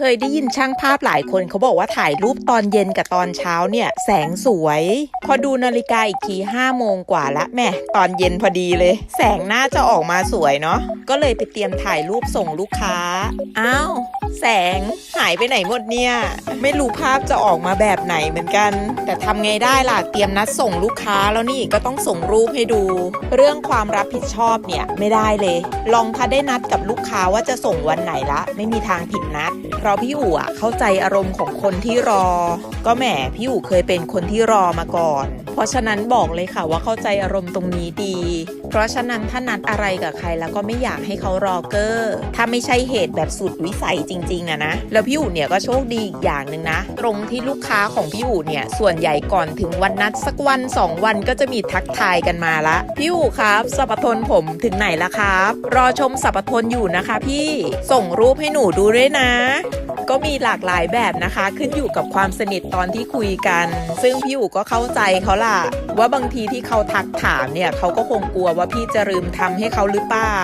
เคยได้ยินช่างภาพหลายคนเขาบอกว่าถ่ายรูปตอนเย็นกับตอนเช้าเนี่ย แสงสวย พอดูนาฬิกาอีกที5โมงกว่าละแม่ตอนเย็นพอดีเลย แสงน่าจะออกมาสวยเนาะก็เลยไปเตรียมถ่ายรูปส่งลูกค้าอ้าวแสงหายไปไหนหมดเนี่ย ไม่รู้ภาพจะออกมาแบบไหนเหมือนกัน แต่ทำไงได้ล่ะเตรียมนัดส่งลูกค้าแล้วนี่ก็ต้องส่งรูปให้ดู เรื่องความรับผิดชอบเนี่ยไม่ได้เลย ลองถ้าได้นัดกับลูกค้าว่าจะส่งวันไหนละ ไม่มีทางผิดนัดเพราะพี่อู๋อะเข้าใจอารมณ์ของคนที่รอ ก็แหมพี่อู๋เคยเป็นคนที่รอมาก่อน เพราะฉะนั้นบอกเลยค่ะว่าเข้าใจอารมณ์ตรงนี้ดี เพราะฉะนั้นถ้านัดอะไรกับใครแล้วก็ไม่อยากให้เขารอเกอร์ ถ้าไม่ใช่เหตุแบบสุดวิสัยจริงๆอะนะ แล้วพี่อู๋เนี่ยก็โชคดีอีกอย่างหนึ่งนะ ตรงที่ลูกค้าของพี่อู๋เนี่ยส่วนใหญ่ก่อนถึงวันนัดสักวันสองวันก็จะมีทักทายกันมาละ พี่อู๋ครับสัปทนผมถึงไหนละครับ รอชมสัปทนอยู่นะคะ พี่ส่งรูปให้หนูดูด้วยนะ ก็มีหลากหลายแบบนะคะ ขึ้นอยู่กับความสนิทตอนที่คุยกัน ซึ่งพี่อู๋ก็เข้าใจเขาล่ะ ว่าบางทีที่เขาทักถามเนี่ยเขาก็คงกลัวว่าพี่จะลืมทำให้เขาหรือเปล่า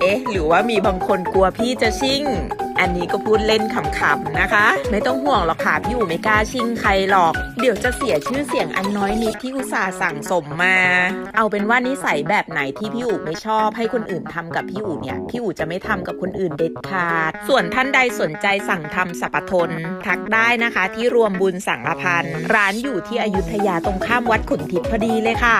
เอ๊ะ หรือว่ามีบางคนกลัวพี่จะชิ่ง อันนี้ก็พูดเล่นขำๆนะคะ ไม่ต้องห่วงหรอกค่ะพี่อู๋ไม่กล้าชิงใครหรอก เดี๋ยวจะเสียชื่อเสียงอันน้อยนิดที่อุตส่าห์สั่งสมมา เอาเป็นว่านิสัยแบบไหนที่พี่อู๋ไม่ชอบให้คนอื่นทำกับพี่อู๋เนี่ยพี่อู๋จะไม่ทำกับคนอื่นเด็ดขาด ส่วนท่านใดสนใจสั่งทำสัปทน ทักได้นะคะที่รวมบุญสังฆพันธ์ร้านอยู่ที่อยุธยาตรงข้ามวัดขุนทิพย์พอดีเลยค่ะ